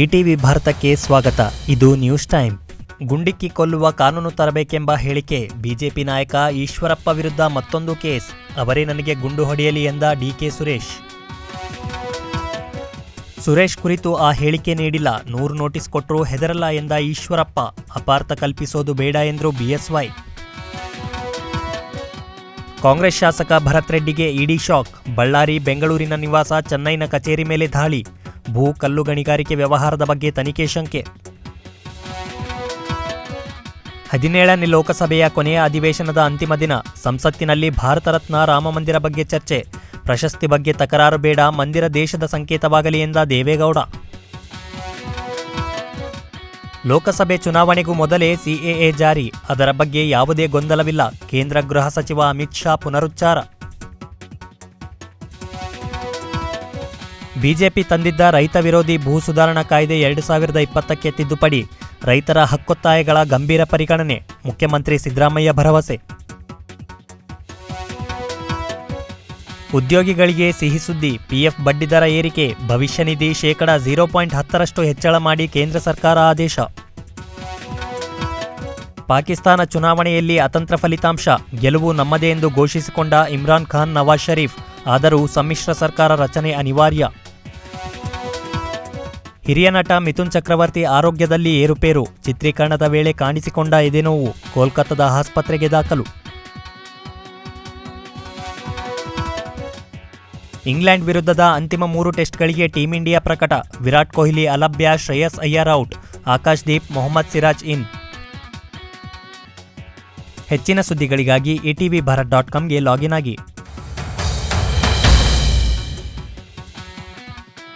ETV ಭಾರತಕ್ಕೆ ಸ್ವಾಗತ. ಇದು ನ್ಯೂಸ್ ಟೈಮ್. ಗುಂಡಿಕ್ಕಿ ಕೊಲ್ಲುವ ಕಾನೂನು ತರಬೇಕೆಂಬ ಹೇಳಿಕೆ ಬಿಜೆಪಿ ನಾಯಕ ಈಶ್ವರಪ್ಪ ವಿರುದ್ಧ ಮತ್ತೊಂದು ಕೇಸ್. ಅವರೇ ನನಗೆ ಗುಂಡು ಹೊಡೆಯಲಿ ಎಂದ ಡಿಕೆ ಸುರೇಶ್. ಸುರೇಶ್ ಕುರಿತು ಆ ಹೇಳಿಕೆ ನೀಡಿಲ್ಲ. ನೂರು ನೋಟಿಸ್ ಕೊಟ್ಟರೂ ಹೆದರಲ್ಲ ಎಂದ ಈಶ್ವರಪ್ಪ. ಅಪಾರ್ಥ ಕಲ್ಪಿಸೋದು ಬೇಡ ಎಂದರು ಬಿಎಸ್ವೈ ಕಾಂಗ್ರೆಸ್ ಶಾಸಕ ಭರತ್ ರೆಡ್ಡಿಗೆ ಇಡಿ ಶಾಕ್. ಬಳ್ಳಾರಿ, ಬೆಂಗಳೂರಿನ ನಿವಾಸ ಚೆನ್ನೈನ ಕಚೇರಿ ಮೇಲೆ ದಾಳಿ. ಭೂ ಕಲ್ಲು ಗಣಿಗಾರಿಕೆ ವ್ಯವಹಾರದ ಬಗ್ಗೆ ತನಿಖೆ ಶಂಕೆ. ಹದಿನೇಳನೇ ಲೋಕಸಭೆಯ ಕೊನೆಯ ಅಧಿವೇಶನದ ಅಂತಿಮ ದಿನ, ಸಂಸತ್ತಿನಲ್ಲಿ ಭಾರತ ರತ್ನ ರಾಮಮಂದಿರ ಬಗ್ಗೆ ಚರ್ಚೆ. ಪ್ರಶಸ್ತಿ ಬಗ್ಗೆ ತಕರಾರು ಬೇಡ, ಮಂದಿರ ದೇಶದ ಸಂಕೇತವಾಗಲಿ ಎಂದ ದೇವೇಗೌಡ. ಲೋಕಸಭೆ ಚುನಾವಣೆಗೂ ಮೊದಲೇ ಸಿಎಎ ಜಾರಿ, ಅದರ ಬಗ್ಗೆ ಯಾವುದೇ ಗೊಂದಲವಿಲ್ಲ, ಕೇಂದ್ರ ಗೃಹ ಸಚಿವ ಅಮಿತ್ ಶಾ ಪುನರುಚ್ಚಾರ. ಬಿಜೆಪಿ ತಂದಿದ್ದ ರೈತ ವಿರೋಧಿ ಭೂ ಸುಧಾರಣಾ ಕಾಯ್ದೆ ಎರಡು ಸಾವಿರದ ಇಪ್ಪತ್ತಕ್ಕೆ ತಿದ್ದುಪಡಿ. ರೈತರ ಹಕ್ಕೊತ್ತಾಯಗಳ ಗಂಭೀರ ಪರಿಗಣನೆ, ಮುಖ್ಯಮಂತ್ರಿ ಸಿದ್ದರಾಮಯ್ಯ ಭರವಸೆ. ಉದ್ಯೋಗಿಗಳಿಗೆ ಸಿಹಿ ಸುದ್ದಿ, ಪಿಎಫ್ ಬಡ್ಡಿದರ ಏರಿಕೆ, ಭವಿಷ್ಯ ನಿಧಿ ಶೇಕಡ ಝೀರೋ ಪಾಯಿಂಟ್ ಹತ್ತರಷ್ಟು ಹೆಚ್ಚಳ ಮಾಡಿ ಕೇಂದ್ರ ಸರ್ಕಾರ ಆದೇಶ. ಪಾಕಿಸ್ತಾನ ಚುನಾವಣೆಯಲ್ಲಿ ಅತಂತ್ರ ಫಲಿತಾಂಶ, ಗೆಲುವು ನಮ್ಮದೇ ಎಂದು ಘೋಷಿಸಿಕೊಂಡ ಇಮ್ರಾನ್ ಖಾನ್ ನವಾಜ್ ಷರೀಫ್ ಆದರೂ ಸಮ್ಮಿಶ್ರ ಸರ್ಕಾರ ರಚನೆ ಅನಿವಾರ್ಯ. ಹಿರಿಯ ನಟ ಮಿಥುನ್ ಚಕ್ರವರ್ತಿ ಆರೋಗ್ಯದಲ್ಲಿ ಏರುಪೇರು. ಚಿತ್ರೀಕರಣದ ವೇಳೆ ಕಾಣಿಸಿಕೊಂಡ ಎದೆನೋವು ಕೋಲ್ಕತ್ತಾದ ಆಸ್ಪತ್ರೆಗೆ ದಾಖಲು. ಇಂಗ್ಲೆಂಡ್ ವಿರುದ್ಧದ ಅಂತಿಮ ಮೂರು ಟೆಸ್ಟ್ಗಳಿಗೆ ಟೀಂ ಇಂಡಿಯಾ ಪ್ರಕಟ. ವಿರಾಟ್ ಕೊಹ್ಲಿ, ಅಲಭ್ಯ, ಶ್ರೇಯಸ್ ಅಯ್ಯರ್ ಔಟ್. ಆಕಾಶ್ ದೀಪ್, ಮೊಹಮ್ಮದ್ ಸಿರಾಜ್ ಇನ್. ಹೆಚ್ಚಿನ ಸುದ್ದಿಗಳಿಗಾಗಿ ಇಟಿವಿ ಭಾರತ್ ಡಾಟ್ ಕಾಮ್ಗೆ ಲಾಗಿನ್ ಆಗಿ.